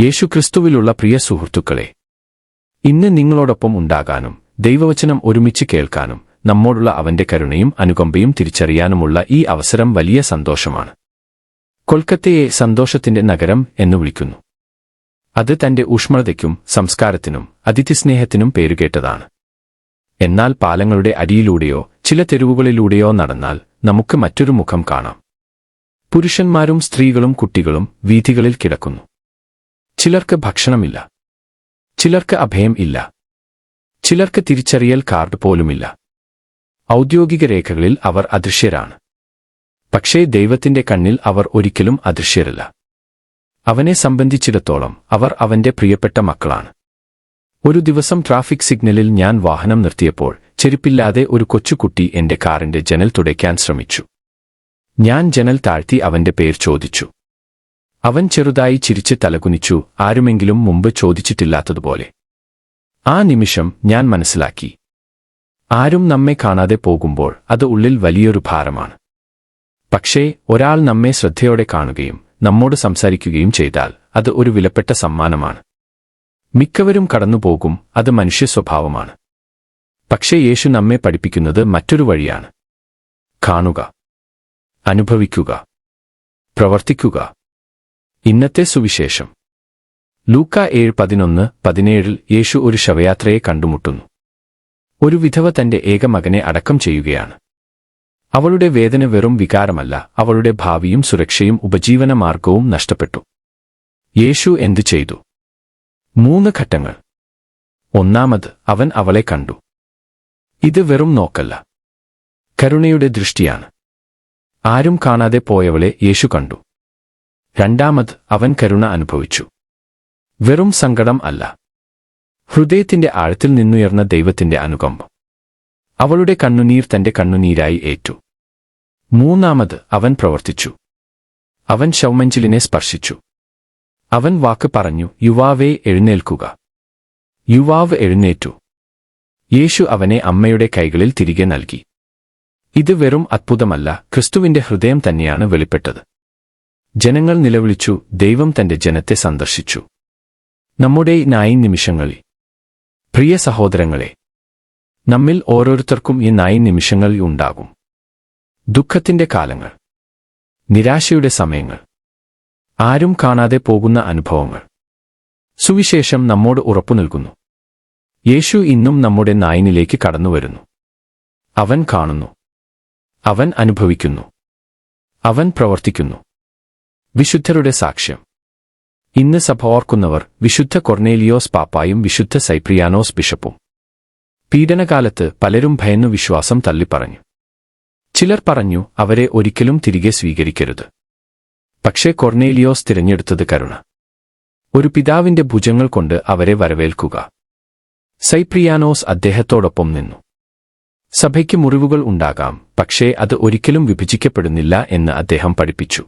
യേശുക്രിസ്തുവിലുള്ള പ്രിയ സുഹൃത്തുക്കളെ ഇന്ന് നിങ്ങളോടൊപ്പം ഉണ്ടാകാനും ദൈവവചനം ഒരുമിച്ച് കേൾക്കാനും നമ്മോടുള്ള അവന്റെ കരുണയും അനുകമ്പയും തിരിച്ചറിയാനുമുള്ള ഈ അവസരം വലിയ സന്തോഷമാണ്. കൊൽക്കത്തയെ സന്തോഷത്തിന്റെ നഗരം എന്ന് വിളിക്കുന്നു. അത് തന്റെ ഊഷ്മളതയ്ക്കും സംസ്കാരത്തിനും അതിഥിസ്നേഹത്തിനും പേരുകേട്ടതാണ്. എന്നാൽ പാലങ്ങളുടെ അടിയിലൂടെയോ ചില തെരുവുകളിലൂടെയോ നടന്നാൽ നമുക്ക് മറ്റൊരു മുഖം കാണാം. പുരുഷന്മാരും സ്ത്രീകളും കുട്ടികളും വീഥികളിൽ കിടക്കുന്നു. ചിലർക്ക് ഭക്ഷണമില്ല. ചിലർക്ക് അഭയം ഇല്ല. ചിലർക്ക് തിരിച്ചറിയൽ കാർഡ് പോലുമില്ല. ഔദ്യോഗിക രേഖകളിൽ അവർ അദൃശ്യരാണ്. പക്ഷേ ദൈവത്തിന്റെ കണ്ണിൽ അവർ ഒരിക്കലും അദൃശ്യരല്ല. അവനെ സംബന്ധിച്ചിടത്തോളം അവർ അവന്റെ പ്രിയപ്പെട്ട മക്കളാണ്. ഒരു ദിവസം ട്രാഫിക് സിഗ്നലിൽ ഞാൻ വാഹനം നിർത്തിയപ്പോൾ ചെരുപ്പില്ലാതെ ഒരു കൊച്ചുകുട്ടി എന്റെ കാറിന്റെ ജനൽ തുടയ്ക്കാൻ ശ്രമിച്ചു. ഞാൻ ജനൽ താഴ്ത്തി അവന്റെ പേർ ചോദിച്ചു. അവൻ ചെറുതായി ചിരിച്ച് തലകുനിച്ചു ആരുമെങ്കിലും മുമ്പ് ചോദിച്ചിട്ടില്ലാത്തതുപോലെ. ആ നിമിഷം ഞാൻ മനസ്സിലാക്കി. ആരും നമ്മെ കാണാതെ പോകുമ്പോൾ അത് ഉള്ളിൽ വലിയൊരു ഭാരമാണ്. പക്ഷേ ഒരാൾ നമ്മെ ശ്രദ്ധയോടെ കാണുകയും നമ്മോട് സംസാരിക്കുകയും ചെയ്താൽ അത് ഒരു വിലപ്പെട്ട സമ്മാനമാണ്. മിക്കവരും കടന്നുപോകും അത് മനുഷ്യ സ്വഭാവമാണ് പക്ഷേ യേശു നമ്മെ പഠിപ്പിക്കുന്നത് മറ്റൊരു വഴിയാണ്. കാണുക. അനുഭവിക്കുക. പ്രവർത്തിക്കുക. ഇന്നത്തെ സുവിശേഷം. ലൂക്ക ഏഴ് പതിനൊന്ന് പതിനേഴിൽ യേശു ഒരു ശവയാത്രയെ കണ്ടുമുട്ടുന്നു. ഒരു വിധവ തന്റെ ഏകമകനെ അടക്കം ചെയ്യുകയാണ്. അവളുടെ വേദന വെറും വികാരമല്ല അവളുടെ ഭാവിയും സുരക്ഷയും ഉപജീവന മാർഗവും നഷ്ടപ്പെട്ടു. യേശു എന്തു ചെയ്തു? മൂന്ന് ഘട്ടങ്ങൾ. ഒന്നാമത് അവൻ അവളെ കണ്ടു. ഇത് വെറും നോക്കല്ല. കരുണയുടെ ദൃഷ്ടിയാണ്. ആരും കാണാതെ പോയവളെ യേശു കണ്ടു. രണ്ടാമത് അവൻ കരുണ അനുഭവിച്ചു. വെറും സങ്കടം അല്ല. ഹൃദയത്തിന്റെ ആഴത്തിൽ നിന്നുയർന്ന ദൈവത്തിന്റെ അനുകമ്പം. അവളുടെ കണ്ണുനീർ തന്റെ കണ്ണുനീരായി ഏറ്റു. മൂന്നാമത് അവൻ പ്രവർത്തിച്ചു. അവൻ ശൗമഞ്ചിലിനെ സ്പർശിച്ചു. അവൻ വാക്ക് പറഞ്ഞു യുവാവേ എഴുന്നേൽക്കുക. യുവാവ് എഴുന്നേറ്റു. യേശു അവനെ അമ്മയുടെ കൈകളിൽ തിരികെ നൽകി. ഇത് വെറും അത്ഭുതമല്ല ക്രിസ്തുവിന്റെ ഹൃദയം തന്നെയാണ് വെളിപ്പെട്ടത്. ജനങ്ങൾ നിലവിളിച്ചു ദൈവം തന്റെ ജനത്തെ സന്ദർശിച്ചു. നമ്മുടെ നായി നിമിഷങ്ങളിൽ പ്രിയ സഹോദരങ്ങളെ നമ്മിൽ ഓരോരുത്തർക്കും ഈ നായി നിമിഷങ്ങളിൽ ഉണ്ടാകും. ദുഃഖത്തിന്റെ കാലങ്ങൾ നിരാശയുടെ സമയങ്ങൾ ആരും കാണാതെ പോകുന്ന അനുഭവങ്ങൾ. സുവിശേഷം നമ്മോട് ഉറപ്പു നൽകുന്നു. യേശു ഇന്നും നമ്മുടെ നായിനിലേക്ക് കടന്നുവരുന്നു. അവൻ കാണുന്നു. അവൻ അനുഭവിക്കുന്നു. അവൻ പ്രവർത്തിക്കുന്നു. വിശുദ്ധരുടെ സാക്ഷ്യം. ഇന്ന് സഭ ഓർക്കുന്നവർ വിശുദ്ധ കൊർണേലിയോസ് പാപ്പായും വിശുദ്ധ സൈപ്രിയാനോസ് ബിഷപ്പും. പീഡനകാലത്ത് പലരും ഭയന്നു വിശ്വാസം തള്ളിപ്പറഞ്ഞു. ചിലർ പറഞ്ഞു അവരെ ഒരിക്കലും തിരികെ സ്വീകരിക്കരുത്. പക്ഷേ കൊർണേലിയോസ് തിരഞ്ഞെടുത്തത് കരുണ. ഒരു പിതാവിന്റെ ഭുജങ്ങൾ കൊണ്ട് അവരെ വരവേൽക്കുക. സൈപ്രിയാനോസ് അദ്ദേഹത്തോടൊപ്പം നിന്നു. സഭയ്ക്ക് മുറിവുകൾ ഉണ്ടാകാം പക്ഷേ അത് ഒരിക്കലും വിഭജിക്കപ്പെടുന്നില്ല എന്ന് അദ്ദേഹം പഠിപ്പിച്ചു.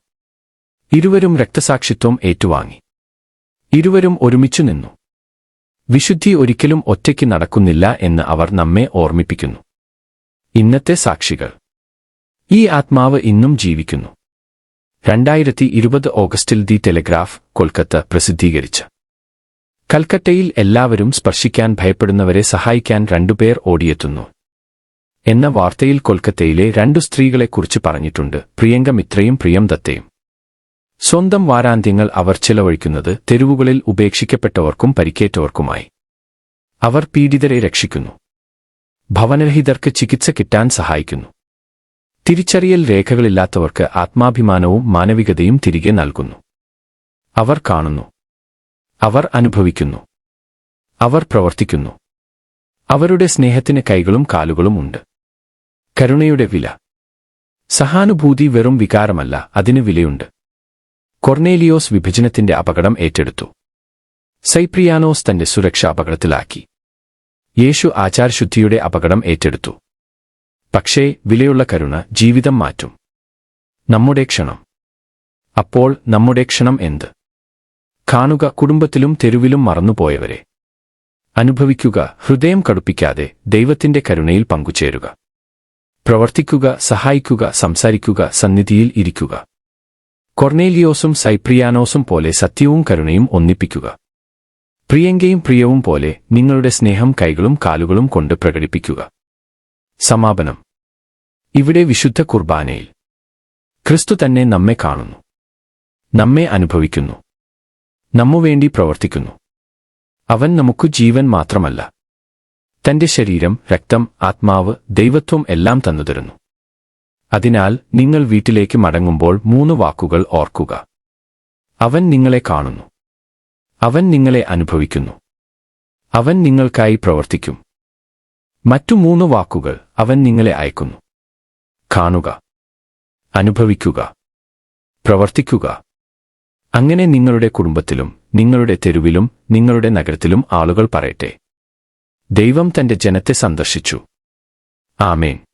ഇരുവരും രക്തസാക്ഷിത്വം ഏറ്റുവാങ്ങി. ഇരുവരും ഒരുമിച്ചു നിന്നു. വിശുദ്ധി ഒരിക്കലും ഒറ്റയ്ക്ക് നടക്കുന്നില്ല എന്ന് അവർ നമ്മെ ഓർമ്മിപ്പിക്കുന്നു. ഇന്നത്തെ സാക്ഷികൾ. ഈ ആത്മാവ് ഇന്നും ജീവിക്കുന്നു. രണ്ടായിരത്തി ഇരുപത് ഓഗസ്റ്റിൽ ദി ടെലിഗ്രാഫ് കൊൽക്കത്ത പ്രസിദ്ധീകരിച്ച. കൽക്കട്ടയിൽ എല്ലാവരും സ്പർശിക്കാൻ ഭയപ്പെടുന്നവരെ സഹായിക്കാൻ രണ്ടുപേർ ഓടിയെത്തുന്നു. എന്ന വാർത്തയിൽ കൊൽക്കത്തയിലെ രണ്ടു സ്ത്രീകളെക്കുറിച്ച് പറഞ്ഞിട്ടുണ്ട് പ്രിയങ്ക മിത്രയും പ്രിയം ദത്തയും സ്വന്തം വാരാന്ത്യങ്ങൾ അവർ ചിലവഴിക്കുന്നത് തെരുവുകളിൽ ഉപേക്ഷിക്കപ്പെട്ടവർക്കും പരിക്കേറ്റവർക്കുമായി. അവർ പീഡിതരെ രക്ഷിക്കുന്നു. ഭവനരഹിതർക്ക് ചികിത്സ കിട്ടാൻ സഹായിക്കുന്നു. തിരിച്ചറിയൽ രേഖകളില്ലാത്തവർക്ക് ആത്മാഭിമാനവും മാനവികതയും തിരികെ നൽകുന്നു. അവർ കാണുന്നു. അവർ അനുഭവിക്കുന്നു. അവർ പ്രവർത്തിക്കുന്നു. അവരുടെ സ്നേഹത്തിന് കൈകളും കാലുകളും ഉണ്ട്. കരുണയുടെ വില. സഹാനുഭൂതി വെറും വികാരമല്ല അതിന് വിലയുണ്ട്. കൊർണേലിയോസ് വിഭജനത്തിന്റെ അപകടം ഏറ്റെടുത്തു. സൈപ്രിയാനോസ് തന്റെ സുരക്ഷ അപകടത്തിലാക്കി. യേശു ആചാരശുദ്ധിയുടെ അപകടം ഏറ്റെടുത്തു. പക്ഷേ വിലയുള്ള കരുണ ജീവിതം മാറ്റും. നമ്മുടെ ക്ഷണം. അപ്പോൾ നമ്മുടെ ക്ഷണം എന്ത്? കാണുക കുടുംബത്തിലും തെരുവിലും മറന്നുപോയവരെ. അനുഭവിക്കുക ഹൃദയം കടുപ്പിക്കാതെ ദൈവത്തിന്റെ കരുണയിൽ പങ്കുചേരുക. പ്രവർത്തിക്കുക സഹായിക്കുക സംസാരിക്കുക സന്നിധിയിൽ ഇരിക്കുക. കൊർണേലിയോസും സൈപ്രിയാനോസും പോലെ സത്യവും കരുണയും ഒന്നിപ്പിക്കുക. പ്രിയങ്കയും പ്രിയവും പോലെ നിങ്ങളുടെ സ്നേഹം കൈകളും കാലുകളും കൊണ്ട് പ്രകടിപ്പിക്കുക. സമാപനം. ഇവിടെ വിശുദ്ധ കുർബാനയിൽ. ക്രിസ്തു തന്നെ നമ്മെ കാണുന്നു. നമ്മെ അനുഭവിക്കുന്നു. നമ്മുവേണ്ടി പ്രവർത്തിക്കുന്നു. അവൻ നമുക്ക് ജീവൻ മാത്രമല്ല. തന്റെ ശരീരം രക്തം ആത്മാവ് ദൈവത്വം എല്ലാം തന്നുതരുന്നു. അതിനാൽ നിങ്ങൾ വീട്ടിലേക്ക് മടങ്ങുമ്പോൾ മൂന്ന് വാക്കുകൾ ഓർക്കുക. അവൻ നിങ്ങളെ കാണുന്നു. അവൻ നിങ്ങളെ അനുഭവിക്കുന്നു. അവൻ നിങ്ങൾക്കായി പ്രവർത്തിക്കും. മറ്റു മൂന്ന് വാക്കുകൾ അവൻ നിങ്ങളെ അയക്കുന്നു. കാണുക. അനുഭവിക്കുക. പ്രവർത്തിക്കുക. അങ്ങനെ നിങ്ങളുടെ കുടുംബത്തിലും നിങ്ങളുടെ തെരുവിലും നിങ്ങളുടെ നഗരത്തിലും ആളുകൾ പറയട്ടെ. ദൈവം തന്റെ ജനത്തെ സന്ദർശിച്ചു. ആമേൻ.